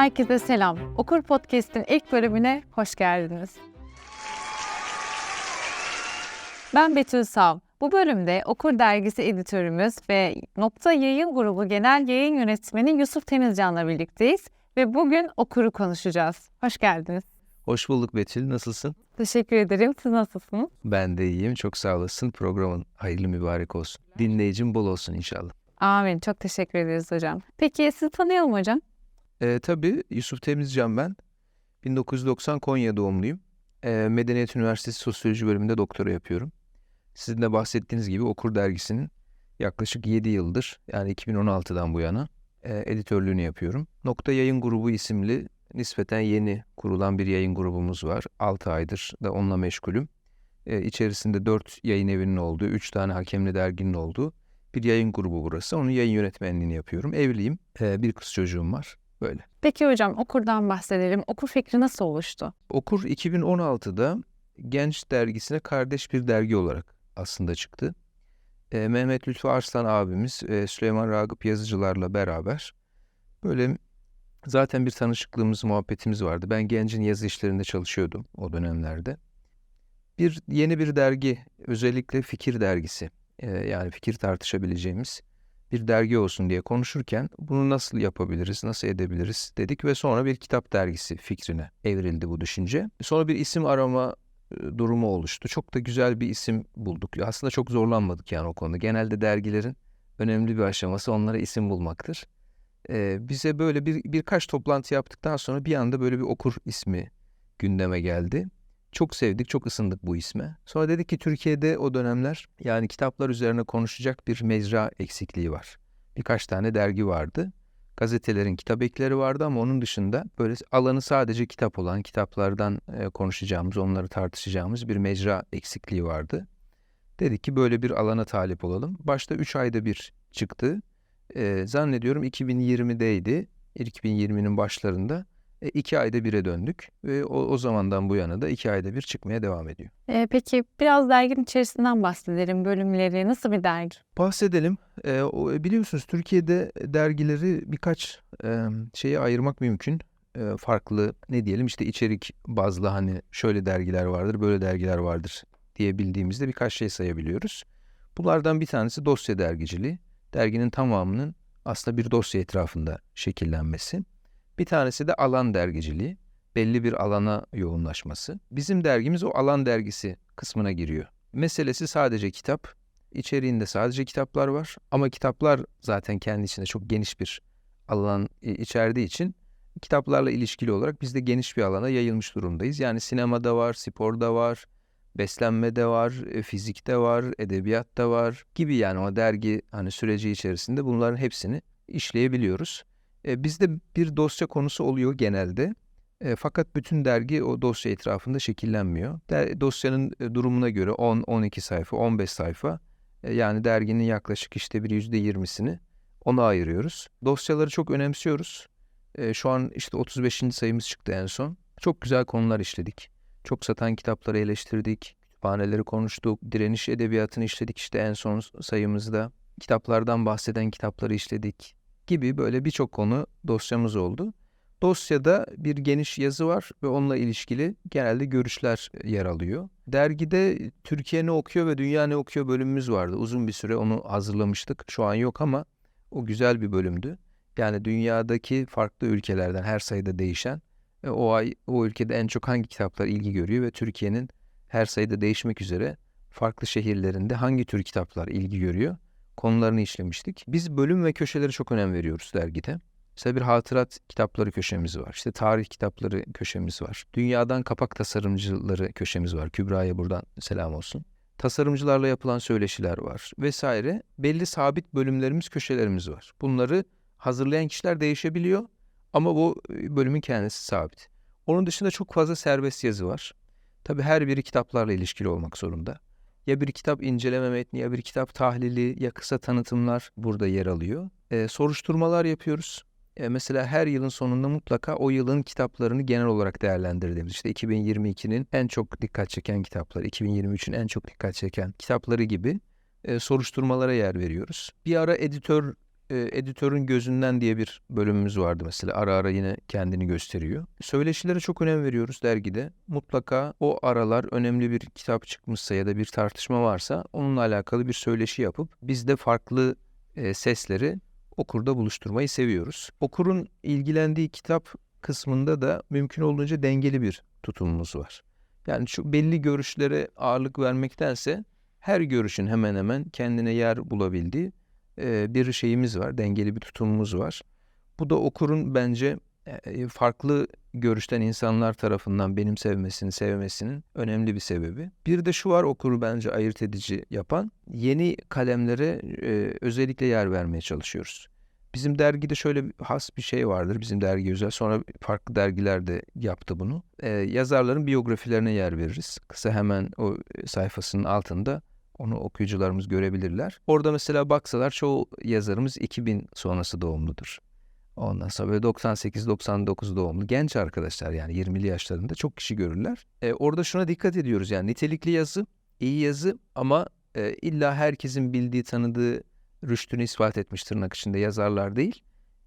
Herkese selam. Okur Podcast'in ilk bölümüne hoş geldiniz. Ben Betül Sav. Bu bölümde Okur Dergisi editörümüz ve Nokta Yayın Grubu Genel Yayın Yönetmeni Yusuf Temizcan'la birlikteyiz ve bugün Okur'u konuşacağız. Hoş geldiniz. Hoş bulduk Betül. Nasılsın? Teşekkür ederim. Siz nasılsınız? Ben de iyiyim. Çok sağ olasın. Programın hayırlı mübarek olsun. Dinleyicim bol olsun inşallah. Amin. Çok teşekkür ederiz hocam. Peki sizi tanıyalım hocam. Ee, tabii Yusuf Temizcan ben. 1990 Konya doğumluyum. Ee, Medeniyet Üniversitesi Sosyoloji bölümünde doktora yapıyorum. Sizin de bahsettiğiniz gibi Okur Dergisi'nin yaklaşık 7 yıldır yani 2016'dan bu yana e, editörlüğünü yapıyorum. Nokta Yayın Grubu isimli nispeten yeni kurulan bir yayın grubumuz var. 6 aydır da onunla meşgulüm. E, içerisinde 4 yayın evinin olduğu, 3 tane hakemli derginin olduğu bir yayın grubu burası. Onun yayın yönetmenliğini yapıyorum. Evliyim. E, bir kız çocuğum var. Böyle. Peki hocam Okur'dan bahsedelim. Okur fikri nasıl oluştu? Okur 2016'da Genç Dergisi'ne kardeş bir dergi olarak aslında çıktı. E, Mehmet Lütfü Arslan abimiz e, Süleyman Ragıp yazıcılarla beraber böyle zaten bir tanışıklığımız, muhabbetimiz vardı. Ben Genc'in yazı işlerinde çalışıyordum o dönemlerde. Bir yeni bir dergi, özellikle fikir dergisi, e, yani fikir tartışabileceğimiz bir dergi olsun diye konuşurken bunu nasıl yapabiliriz, nasıl edebiliriz dedik ve sonra bir kitap dergisi fikrine evrildi bu düşünce. Sonra bir isim arama e, durumu oluştu. Çok da güzel bir isim bulduk. Aslında çok zorlanmadık yani o konuda. Genelde dergilerin önemli bir aşaması onlara isim bulmaktır. Ee, bize böyle bir birkaç toplantı yaptıktan sonra bir anda böyle bir okur ismi gündeme geldi. Çok sevdik, çok ısındık bu isme. Sonra dedik ki Türkiye'de o dönemler yani kitaplar üzerine konuşacak bir mecra eksikliği var. Birkaç tane dergi vardı. Gazetelerin kitap ekleri vardı ama onun dışında böyle alanı sadece kitap olan, kitaplardan e, konuşacağımız, onları tartışacağımız bir mecra eksikliği vardı. Dedik ki böyle bir alana talip olalım. Başta 3 ayda bir çıktı. E, zannediyorum 2020'deydi. 2020'nin başlarında e, iki ayda bire döndük ve o, o zamandan bu yana da iki ayda bir çıkmaya devam ediyor. Ee, peki biraz derginin içerisinden bahsedelim. Bölümleri nasıl bir dergi? Bahsedelim. E, o, e, biliyorsunuz Türkiye'de dergileri birkaç e, şeye ayırmak mümkün. E, farklı ne diyelim işte içerik bazlı hani şöyle dergiler vardır, böyle dergiler vardır diye bildiğimizde birkaç şey sayabiliyoruz. Bunlardan bir tanesi dosya dergiciliği. Derginin tamamının aslında bir dosya etrafında şekillenmesi. Bir tanesi de alan dergiciliği. Belli bir alana yoğunlaşması. Bizim dergimiz o alan dergisi kısmına giriyor. Meselesi sadece kitap. İçeriğinde sadece kitaplar var. Ama kitaplar zaten kendi içinde çok geniş bir alan içerdiği için kitaplarla ilişkili olarak biz de geniş bir alana yayılmış durumdayız. Yani sinemada var, sporda var, beslenmede var, e, fizikte var, edebiyatta var gibi yani o dergi hani süreci içerisinde bunların hepsini işleyebiliyoruz. E, bizde bir dosya konusu oluyor genelde. E, fakat bütün dergi o dosya etrafında şekillenmiyor. Der, dosyanın e, durumuna göre 10, 12 sayfa, 15 sayfa e, yani derginin yaklaşık işte bir yüzde yirmisini ona ayırıyoruz. Dosyaları çok önemsiyoruz. E, şu an işte 35. sayımız çıktı en son. Çok güzel konular işledik. Çok satan kitapları eleştirdik. Kütüphaneleri konuştuk. Direniş edebiyatını işledik işte en son sayımızda. Kitaplardan bahseden kitapları işledik gibi böyle birçok konu dosyamız oldu. Dosyada bir geniş yazı var ve onunla ilişkili genelde görüşler yer alıyor. Dergide Türkiye ne okuyor ve dünya ne okuyor bölümümüz vardı. Uzun bir süre onu hazırlamıştık. Şu an yok ama o güzel bir bölümdü. Yani dünyadaki farklı ülkelerden her sayıda değişen e, o ay o ülkede en çok hangi kitaplar ilgi görüyor ve Türkiye'nin her sayıda değişmek üzere farklı şehirlerinde hangi tür kitaplar ilgi görüyor konularını işlemiştik. Biz bölüm ve köşeleri çok önem veriyoruz dergide. Mesela bir hatırat kitapları köşemiz var. İşte tarih kitapları köşemiz var. Dünyadan kapak tasarımcıları köşemiz var. Kübra'ya buradan selam olsun. Tasarımcılarla yapılan söyleşiler var vesaire. Belli sabit bölümlerimiz, köşelerimiz var. Bunları hazırlayan kişiler değişebiliyor ama bu e, bölümün kendisi sabit. Onun dışında çok fazla serbest yazı var. Tabii her biri kitaplarla ilişkili olmak zorunda. Ya bir kitap inceleme metni ya bir kitap tahlili ya kısa tanıtımlar burada yer alıyor. E, soruşturmalar yapıyoruz. E, mesela her yılın sonunda mutlaka o yılın kitaplarını genel olarak değerlendirdiğimiz işte 2022'nin en çok dikkat çeken kitapları, 2023'ün en çok dikkat çeken kitapları gibi e, soruşturmalara yer veriyoruz. Bir ara editör e, editörün gözünden diye bir bölümümüz vardı mesela. Ara ara yine kendini gösteriyor. Söyleşilere çok önem veriyoruz dergide. Mutlaka o aralar önemli bir kitap çıkmışsa ya da bir tartışma varsa onunla alakalı bir söyleşi yapıp biz de farklı e, sesleri okurda buluşturmayı seviyoruz. Okurun ilgilendiği kitap kısmında da mümkün olduğunca dengeli bir tutumumuz var. Yani şu belli görüşlere ağırlık vermektense her görüşün hemen hemen kendine yer bulabildiği e, bir şeyimiz var, dengeli bir tutumumuz var. Bu da okurun bence e, farklı görüşten insanlar tarafından benimsenmesini, sevmesinin önemli bir sebebi. Bir de şu var okuru bence ayırt edici yapan, yeni kalemlere e, özellikle yer vermeye çalışıyoruz. Bizim dergide şöyle has bir şey vardır. Bizim dergi özel. Sonra farklı dergiler de yaptı bunu. Ee, yazarların biyografilerine yer veririz. Kısa hemen o sayfasının altında onu okuyucularımız görebilirler. Orada mesela baksalar çoğu yazarımız 2000 sonrası doğumludur. Ondan sonra böyle 98-99 doğumlu genç arkadaşlar yani 20'li yaşlarında çok kişi görürler. Ee, orada şuna dikkat ediyoruz yani nitelikli yazı, iyi yazı ama e, illa herkesin bildiği, tanıdığı rüştünü ispat etmiş tırnak içinde yazarlar değil.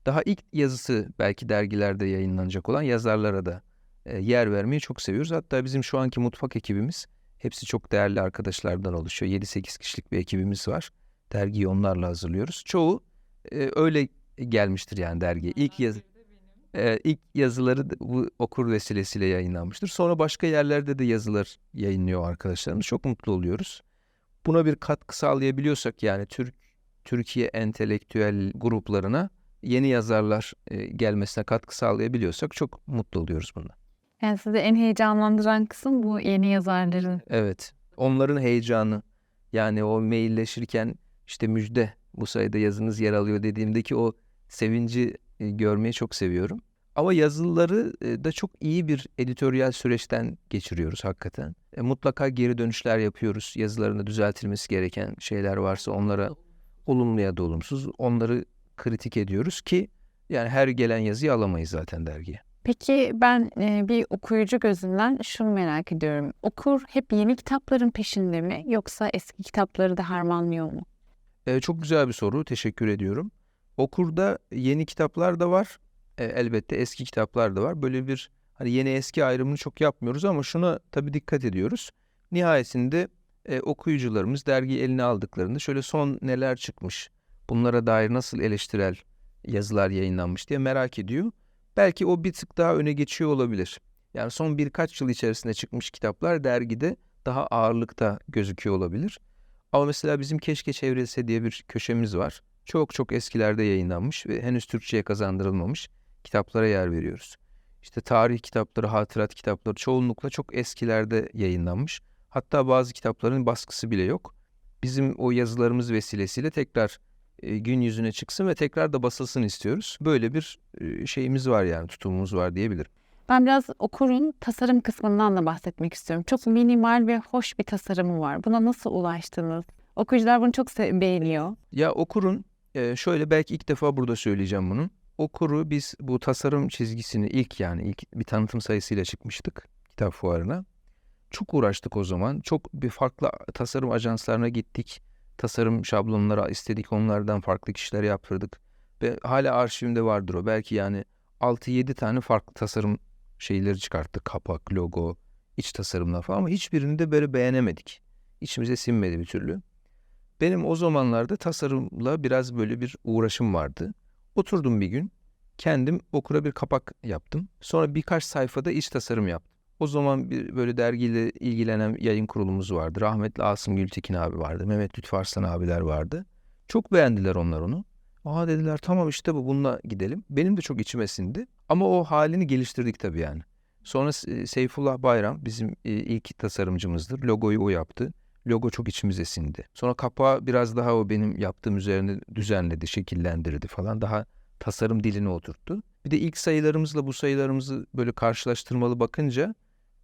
Daha ilk yazısı belki dergilerde yayınlanacak olan yazarlara da e, yer vermeyi çok seviyoruz. Hatta bizim şu anki mutfak ekibimiz hepsi çok değerli arkadaşlardan oluşuyor. 7-8 kişilik bir ekibimiz var. Dergiyi onlarla hazırlıyoruz. Çoğu e, öyle gelmiştir yani dergiye. İlk yazı e, ilk yazıları bu okur vesilesiyle yayınlanmıştır. Sonra başka yerlerde de yazılar yayınlıyor arkadaşlarımız. Çok mutlu oluyoruz. Buna bir katkı sağlayabiliyorsak yani Türk Türkiye entelektüel gruplarına yeni yazarlar e, gelmesine katkı sağlayabiliyorsak çok mutlu oluyoruz bundan. Yani sizi en heyecanlandıran kısım bu yeni yazarların. Evet. Onların heyecanı yani o mailleşirken işte müjde bu sayıda yazınız yer alıyor dediğimdeki o sevinci e, görmeyi çok seviyorum. Ama yazıları e, da çok iyi bir editoryal süreçten geçiriyoruz hakikaten. E, mutlaka geri dönüşler yapıyoruz. Yazılarında düzeltilmesi gereken şeyler varsa onlara olumlu ya da olumsuz onları kritik ediyoruz ki yani her gelen yazıyı alamayız zaten dergiye. Peki ben e, bir okuyucu gözünden şunu merak ediyorum. Okur hep yeni kitapların peşinde mi yoksa eski kitapları da harmanlıyor mu? Ee, çok güzel bir soru. Teşekkür ediyorum. Okurda yeni kitaplar da var. Ee, elbette eski kitaplar da var. Böyle bir hani yeni eski ayrımını çok yapmıyoruz ama şuna tabii dikkat ediyoruz. Nihayetinde e, okuyucularımız dergiyi eline aldıklarında şöyle son neler çıkmış, bunlara dair nasıl eleştirel yazılar yayınlanmış diye merak ediyor. Belki o bir tık daha öne geçiyor olabilir. Yani son birkaç yıl içerisinde çıkmış kitaplar dergide daha ağırlıkta gözüküyor olabilir. Ama mesela bizim Keşke Çevrilse diye bir köşemiz var. Çok çok eskilerde yayınlanmış ve henüz Türkçe'ye kazandırılmamış kitaplara yer veriyoruz. İşte tarih kitapları, hatırat kitapları çoğunlukla çok eskilerde yayınlanmış. Hatta bazı kitapların baskısı bile yok. Bizim o yazılarımız vesilesiyle tekrar gün yüzüne çıksın ve tekrar da basılsın istiyoruz. Böyle bir e, şeyimiz var yani tutumumuz var diyebilirim. Ben biraz okurun tasarım kısmından da bahsetmek istiyorum. Çok minimal ve hoş bir tasarımı var. Buna nasıl ulaştınız? Okuyucular bunu çok beğeniyor. Ya okurun e, şöyle belki ilk defa burada söyleyeceğim bunu. Okuru biz bu tasarım çizgisini ilk yani ilk bir tanıtım sayısıyla çıkmıştık kitap fuarına. Çok uğraştık o zaman. Çok bir farklı tasarım ajanslarına gittik. Tasarım şablonları istedik. Onlardan farklı kişilere yaptırdık. Ve hala arşivimde vardır o. Belki yani 6-7 tane farklı tasarım şeyleri çıkarttık. Kapak, logo, iç tasarımlar falan ama hiçbirini de böyle beğenemedik. İçimize sinmedi bir türlü. Benim o zamanlarda tasarımla biraz böyle bir uğraşım vardı. Oturdum bir gün. Kendim okura bir kapak yaptım. Sonra birkaç sayfada iç tasarım yaptım. O zaman bir böyle dergiyle ilgilenen yayın kurulumuz vardı. Rahmetli Asım Gültekin abi vardı. Mehmet Lütfü abiler vardı. Çok beğendiler onlar onu. Aa dediler tamam işte bu bununla gidelim. Benim de çok içime sindi. Ama o halini geliştirdik tabii yani. Sonra Se- Seyfullah Bayram bizim e, ilk tasarımcımızdır. Logoyu o yaptı. Logo çok içimize sindi. Sonra kapağı biraz daha o benim yaptığım üzerine düzenledi, şekillendirdi falan. Daha tasarım dilini oturttu. Bir de ilk sayılarımızla bu sayılarımızı böyle karşılaştırmalı bakınca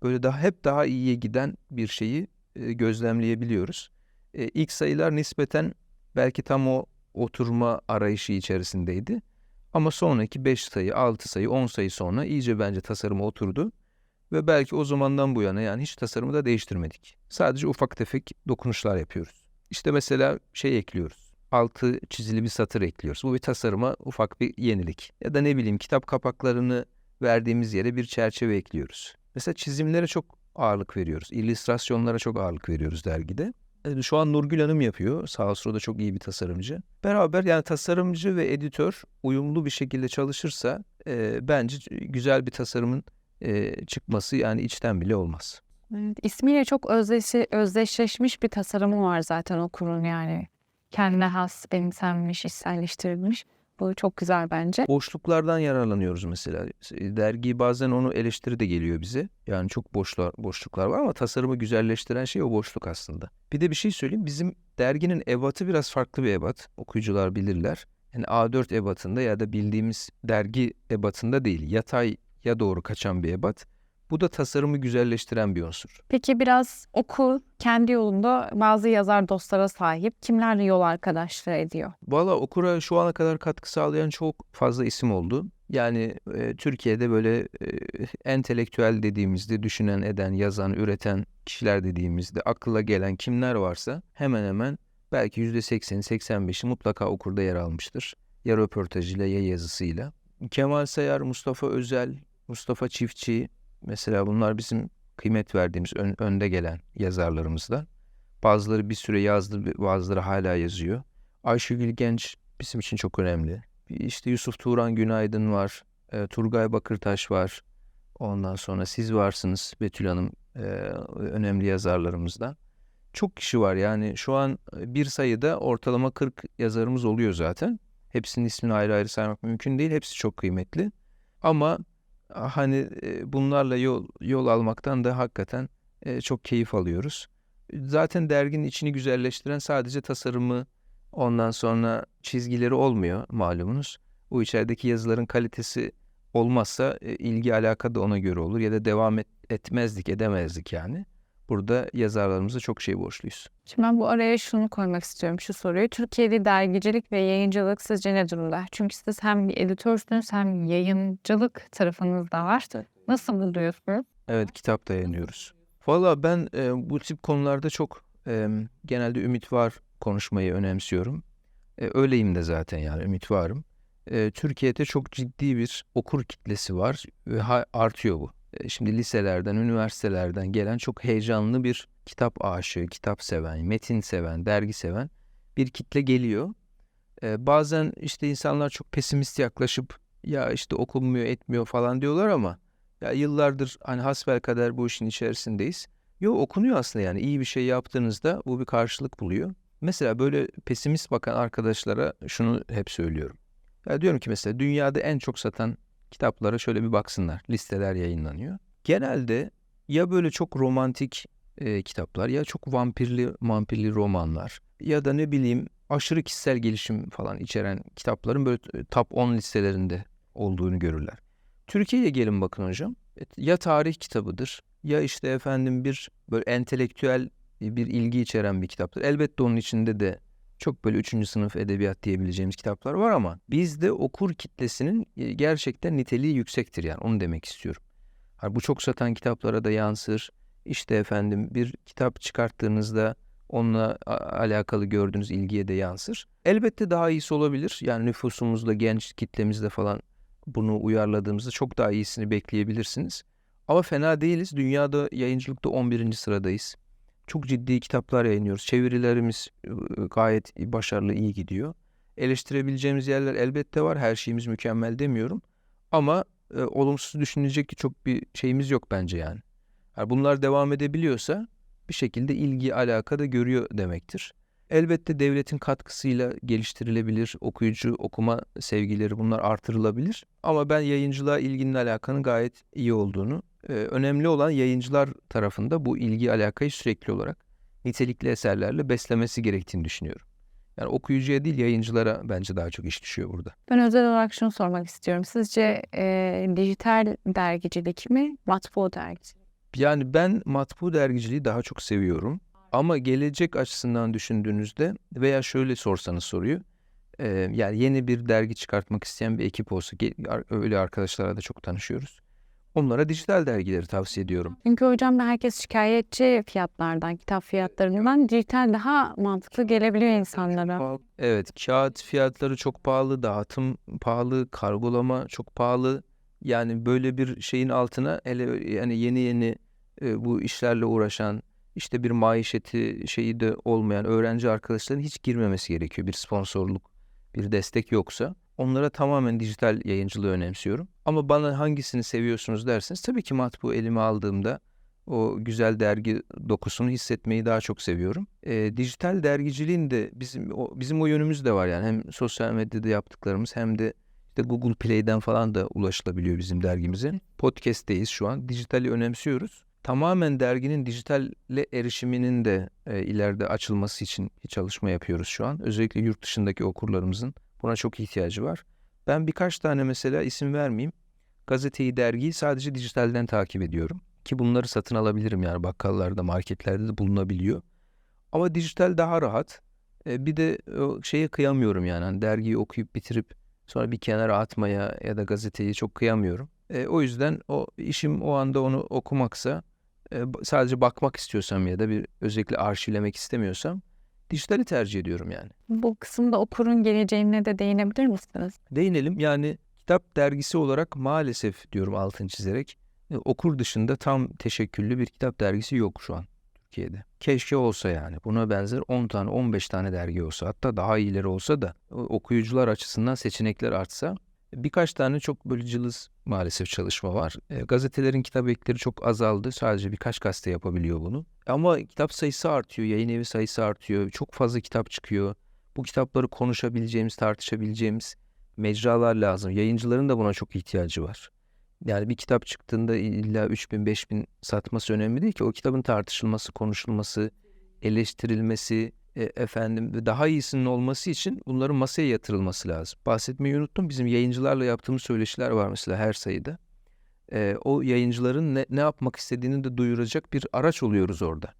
böyle daha hep daha iyiye giden bir şeyi e, gözlemleyebiliyoruz. E, ilk sayılar nispeten belki tam o oturma arayışı içerisindeydi. Ama sonraki 5 sayı, 6 sayı, 10 sayı sonra iyice bence tasarıma oturdu. Ve belki o zamandan bu yana yani hiç tasarımı da değiştirmedik. Sadece ufak tefek dokunuşlar yapıyoruz. İşte mesela şey ekliyoruz. altı çizili bir satır ekliyoruz. Bu bir tasarıma ufak bir yenilik. Ya da ne bileyim kitap kapaklarını verdiğimiz yere bir çerçeve ekliyoruz. Mesela çizimlere çok ağırlık veriyoruz. İllüstrasyonlara çok ağırlık veriyoruz dergide. E, Şu an Nurgül Hanım yapıyor. Sağ olsun o da çok iyi bir tasarımcı. Beraber yani tasarımcı ve editör uyumlu bir şekilde çalışırsa e, bence güzel bir tasarımın e, çıkması yani içten bile olmaz. Evet, ismiyle çok özdeşi, özdeşleşmiş bir tasarımı var zaten okurun yani. Kendine has, benimsenmiş, içselleştirilmiş. Bu çok güzel bence. Boşluklardan yararlanıyoruz mesela. Dergi bazen onu eleştiri de geliyor bize. Yani çok boşlar, boşluklar var ama tasarımı güzelleştiren şey o boşluk aslında. Bir de bir şey söyleyeyim. Bizim derginin ebatı biraz farklı bir ebat. Okuyucular bilirler. Yani A4 ebatında ya da bildiğimiz dergi ebatında değil. Yatay ya doğru kaçan bir ebat. Bu da tasarımı güzelleştiren bir unsur. Peki biraz oku kendi yolunda bazı yazar dostlara sahip. Kimlerle yol arkadaşlığı ediyor? Valla okura şu ana kadar katkı sağlayan çok fazla isim oldu. Yani e, Türkiye'de böyle e, entelektüel dediğimizde düşünen, eden, yazan, üreten kişiler dediğimizde akılla gelen kimler varsa hemen hemen belki %80'i 85'i mutlaka okurda yer almıştır. Ya röportajıyla ya yazısıyla. Kemal Sayar, Mustafa Özel, Mustafa Çiftçi mesela bunlar bizim kıymet verdiğimiz ön- önde gelen yazarlarımızdan. Bazıları bir süre yazdı, bazıları hala yazıyor. Ayşegül Genç bizim için çok önemli. İşte Yusuf Turan Günaydın var, e, Turgay Bakırtaş var. Ondan sonra siz varsınız Betül Hanım, e, önemli yazarlarımızdan. Çok kişi var yani şu an bir sayıda ortalama 40 yazarımız oluyor zaten. Hepsinin ismini ayrı ayrı saymak mümkün değil. Hepsi çok kıymetli. Ama hani e, bunlarla yol yol almaktan da hakikaten çok keyif alıyoruz. Zaten derginin içini güzelleştiren sadece tasarımı, ondan sonra çizgileri olmuyor malumunuz. Bu içerideki yazıların kalitesi olmazsa ilgi alaka da ona göre olur ya da devam et, etmezdik, edemezdik yani. Burada yazarlarımıza çok şey borçluyuz. Şimdi ben bu araya şunu koymak istiyorum şu soruyu. Türkiye'de dergicilik ve yayıncılık sizce ne durumda? Çünkü siz hem bir editörsünüz hem yayıncılık tarafınız da var. Nasıl buluyorsunuz? Evet, kitap da yayınlıyoruz. Valla ben e, bu tip konularda çok e, genelde ümit var konuşmayı önemsiyorum. E, öyleyim de zaten yani ümit varım. E, Türkiye'de çok ciddi bir okur kitlesi var ve ha- artıyor bu. Şimdi liselerden, üniversitelerden gelen çok heyecanlı bir kitap aşığı, kitap seven, metin seven, dergi seven bir kitle geliyor. E, bazen işte insanlar çok pesimist yaklaşıp ya işte okunmuyor, etmiyor falan diyorlar ama ya yıllardır hani hasbelkader bu işin içerisindeyiz. Yo okunuyor aslında yani iyi bir şey yaptığınızda bu bir karşılık buluyor. Mesela böyle pesimist bakan arkadaşlara şunu hep söylüyorum. Ya diyorum ki mesela dünyada en çok satan kitaplara şöyle bir baksınlar. Listeler yayınlanıyor. Genelde ya böyle çok romantik e, kitaplar ya çok vampirli vampirli romanlar ya da ne bileyim aşırı kişisel gelişim falan içeren kitapların böyle top 10 listelerinde olduğunu görürler. Türkiye'ye gelin bakın hocam. Ya tarih kitabıdır ya işte efendim bir böyle entelektüel bir ilgi içeren bir kitaptır. Elbette onun içinde de çok böyle üçüncü sınıf edebiyat diyebileceğimiz kitaplar var ama bizde okur kitlesinin e, gerçekten niteliği yüksektir yani onu demek istiyorum. Hani bu çok satan kitaplara da yansır. İşte efendim bir kitap çıkarttığınızda onunla alakalı gördüğünüz ilgiye de yansır. Elbette daha iyisi olabilir. Yani nüfusumuzda, genç kitlemizde falan bunu uyarladığımızda çok daha iyisini bekleyebilirsiniz. Ama fena değiliz. Dünyada yayıncılıkta 11. sıradayız. Çok ciddi kitaplar yayınlıyoruz. Çevirilerimiz gayet başarılı, iyi gidiyor. Eleştirebileceğimiz yerler elbette var. Her şeyimiz mükemmel demiyorum. Ama e, olumsuz düşünecek çok bir şeyimiz yok bence yani. yani. Bunlar devam edebiliyorsa bir şekilde ilgi, alaka da görüyor demektir. Elbette devletin katkısıyla geliştirilebilir, okuyucu okuma sevgileri bunlar artırılabilir. Ama ben yayıncılığa ilginin alakanın gayet iyi olduğunu, e, önemli olan yayıncılar tarafında bu ilgi alakayı sürekli olarak nitelikli eserlerle beslemesi gerektiğini düşünüyorum. Yani okuyucuya değil yayıncılara bence daha çok iş düşüyor burada. Ben özel olarak şunu sormak istiyorum. Sizce e, dijital dergicilik mi, matbu dergicilik? Yani ben matbu dergiciliği daha çok seviyorum. Ama gelecek açısından düşündüğünüzde veya şöyle sorsanız soruyu, e, yani yeni bir dergi çıkartmak isteyen bir ekip olsa, öyle arkadaşlarla da çok tanışıyoruz. Onlara dijital dergileri tavsiye ediyorum. Çünkü hocam da herkes şikayetçi fiyatlardan, kitap fiyatlarından. Dijital daha mantıklı gelebiliyor insanlara. Evet, kağıt fiyatları çok pahalı, dağıtım pahalı, kargolama çok pahalı. Yani böyle bir şeyin altına hele yani yeni yeni e, bu işlerle uğraşan işte bir maişeti şeyi de olmayan öğrenci arkadaşların hiç girmemesi gerekiyor. Bir sponsorluk, bir destek yoksa. Onlara tamamen dijital yayıncılığı önemsiyorum. Ama bana hangisini seviyorsunuz derseniz tabii ki matbu elime aldığımda o güzel dergi dokusunu hissetmeyi daha çok seviyorum. E, dijital dergiciliğin de bizim o, bizim o yönümüz de var yani hem sosyal medyada yaptıklarımız hem de işte Google Play'den falan da ulaşılabiliyor bizim dergimize. Podcast'teyiz şu an. Dijitali önemsiyoruz. Tamamen derginin dijitalle erişiminin de e, ileride açılması için bir çalışma yapıyoruz şu an. Özellikle yurt dışındaki okurlarımızın buna çok ihtiyacı var. Ben birkaç tane mesela isim vermeyeyim. Gazeteyi, dergiyi sadece dijitalden takip ediyorum. Ki bunları satın alabilirim yani bakkallarda, marketlerde de bulunabiliyor. Ama dijital daha rahat. E, bir de şeye kıyamıyorum yani. Hani dergiyi okuyup bitirip sonra bir kenara atmaya ya da gazeteyi çok kıyamıyorum. E, o yüzden o işim o anda onu okumaksa e, sadece bakmak istiyorsam ya da bir özellikle arşivlemek istemiyorsam dijitali tercih ediyorum yani. Bu kısımda okurun geleceğine de değinebilir misiniz? Değinelim yani kitap dergisi olarak maalesef diyorum altını çizerek e, okur dışında tam teşekküllü bir kitap dergisi yok şu an Türkiye'de. Keşke olsa yani buna benzer 10 tane 15 tane dergi olsa hatta daha iyileri olsa da o- okuyucular açısından seçenekler artsa birkaç tane çok böyle cılız maalesef çalışma var. E, gazetelerin kitap ekleri çok azaldı. Sadece birkaç gazete yapabiliyor bunu. Ama kitap sayısı artıyor, yayın evi sayısı artıyor. Çok fazla kitap çıkıyor. Bu kitapları konuşabileceğimiz, tartışabileceğimiz mecralar lazım. Yayıncıların da buna çok ihtiyacı var. Yani bir kitap çıktığında illa 3000 5000 satması önemli değil ki. O kitabın tartışılması, konuşulması, eleştirilmesi, e, efendim daha iyisinin olması için bunların masaya yatırılması lazım. Bahsetmeyi unuttum. Bizim yayıncılarla yaptığımız söyleşiler var mesela her sayıda. E, o yayıncıların ne, ne yapmak istediğini de duyuracak bir araç oluyoruz orada.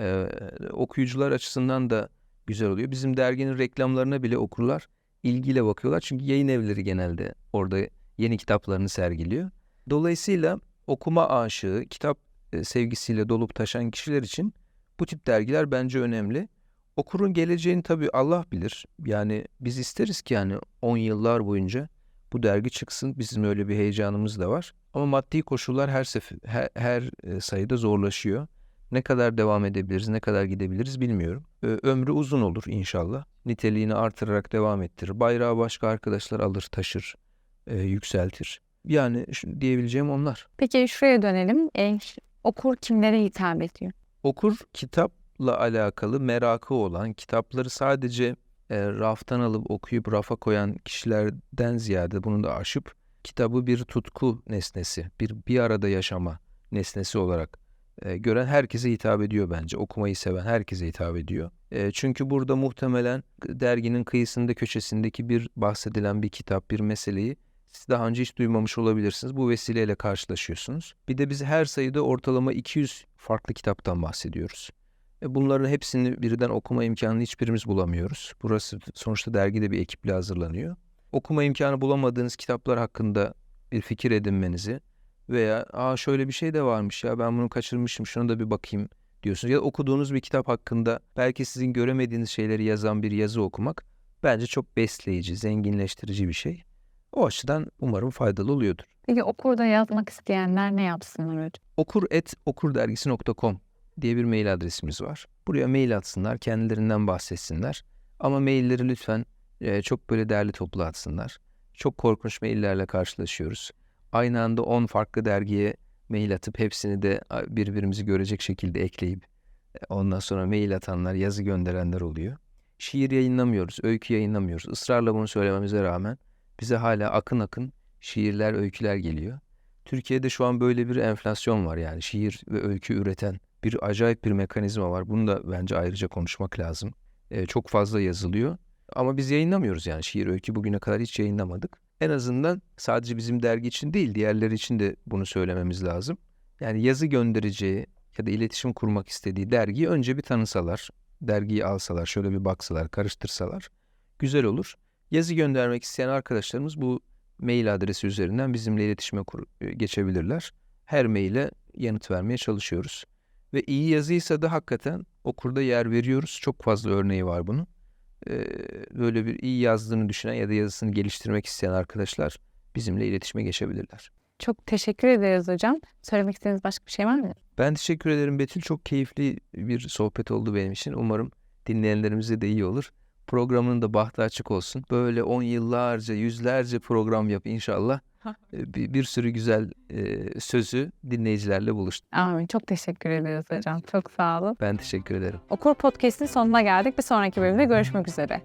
E, okuyucular açısından da güzel oluyor. Bizim derginin reklamlarına bile okurlar ilgiyle bakıyorlar. Çünkü yayın evleri genelde orada yeni kitaplarını sergiliyor. Dolayısıyla okuma aşığı, kitap e, sevgisiyle dolup taşan kişiler için bu tip dergiler bence önemli. Okurun geleceğini tabii Allah bilir. Yani biz isteriz ki yani 10 yıllar boyunca bu dergi çıksın. Bizim öyle bir heyecanımız da var. Ama maddi koşullar her sefer her, her e, sayıda zorlaşıyor. Ne kadar devam edebiliriz, ne kadar gidebiliriz bilmiyorum. Ömrü uzun olur inşallah. Niteliğini artırarak devam ettirir. Bayrağı başka arkadaşlar alır, taşır, e, yükseltir. Yani diyebileceğim onlar. Peki şuraya dönelim. E, okur kimlere hitap ediyor? Okur kitapla alakalı merakı olan, kitapları sadece e, raftan alıp okuyup rafa koyan kişilerden ziyade bunu da aşıp kitabı bir tutku nesnesi, bir bir arada yaşama nesnesi olarak e, gören herkese hitap ediyor bence. Okumayı seven herkese hitap ediyor. E, çünkü burada muhtemelen derginin kıyısında köşesindeki bir bahsedilen bir kitap, bir meseleyi siz daha önce hiç duymamış olabilirsiniz. Bu vesileyle karşılaşıyorsunuz. Bir de biz her sayıda ortalama 200 farklı kitaptan bahsediyoruz. Bunların hepsini birden okuma imkanını hiçbirimiz bulamıyoruz. Burası sonuçta dergide bir ekiple hazırlanıyor. Okuma imkanı bulamadığınız kitaplar hakkında bir fikir edinmenizi veya aa şöyle bir şey de varmış ya ben bunu kaçırmışım şuna da bir bakayım diyorsunuz. Ya okuduğunuz bir kitap hakkında belki sizin göremediğiniz şeyleri yazan bir yazı okumak bence çok besleyici, zenginleştirici bir şey. O açıdan umarım faydalı oluyordur. Peki okurda yazmak isteyenler ne yapsınlar hocam? okur.okurdergisi.com diye bir mail adresimiz var. Buraya mail atsınlar, kendilerinden bahsetsinler. Ama mailleri lütfen e, çok böyle derli toplu atsınlar. Çok korkunç maillerle karşılaşıyoruz. Aynı anda 10 farklı dergiye mail atıp hepsini de birbirimizi görecek şekilde ekleyip e, ondan sonra mail atanlar, yazı gönderenler oluyor. Şiir yayınlamıyoruz, öykü yayınlamıyoruz. Israrla bunu söylememize rağmen bize hala akın akın şiirler, öyküler geliyor. Türkiye'de şu an böyle bir enflasyon var yani şiir ve öykü üreten bir acayip bir mekanizma var. Bunu da bence ayrıca konuşmak lazım. Ee, çok fazla yazılıyor ama biz yayınlamıyoruz yani şiir öykü bugüne kadar hiç yayınlamadık. En azından sadece bizim dergi için değil diğerleri için de bunu söylememiz lazım. Yani yazı göndereceği ya da iletişim kurmak istediği dergiyi önce bir tanısalar, dergiyi alsalar, şöyle bir baksalar, karıştırsalar güzel olur. Yazı göndermek isteyen arkadaşlarımız bu mail adresi üzerinden bizimle iletişime kur- geçebilirler. her maile yanıt vermeye çalışıyoruz. Ve iyi yazıysa da hakikaten okurda yer veriyoruz. Çok fazla örneği var bunun. Ee, böyle bir iyi yazdığını düşünen ya da yazısını geliştirmek isteyen arkadaşlar bizimle iletişime geçebilirler. Çok teşekkür ederiz hocam. Söylemek istediğiniz başka bir şey var mı? Ben teşekkür ederim Betül. Çok keyifli bir sohbet oldu benim için. Umarım dinleyenlerimize de iyi olur. Programın da bahtı açık olsun. Böyle on yıllarca, yüzlerce program yap inşallah. Ee, Bir, bir sürü güzel e, sözü dinleyicilerle buluştum. Amin. Çok teşekkür ederiz hocam. Çok sağ olun. Ben teşekkür ederim. Okur Podcast'in sonuna geldik. Bir sonraki bölümde görüşmek üzere.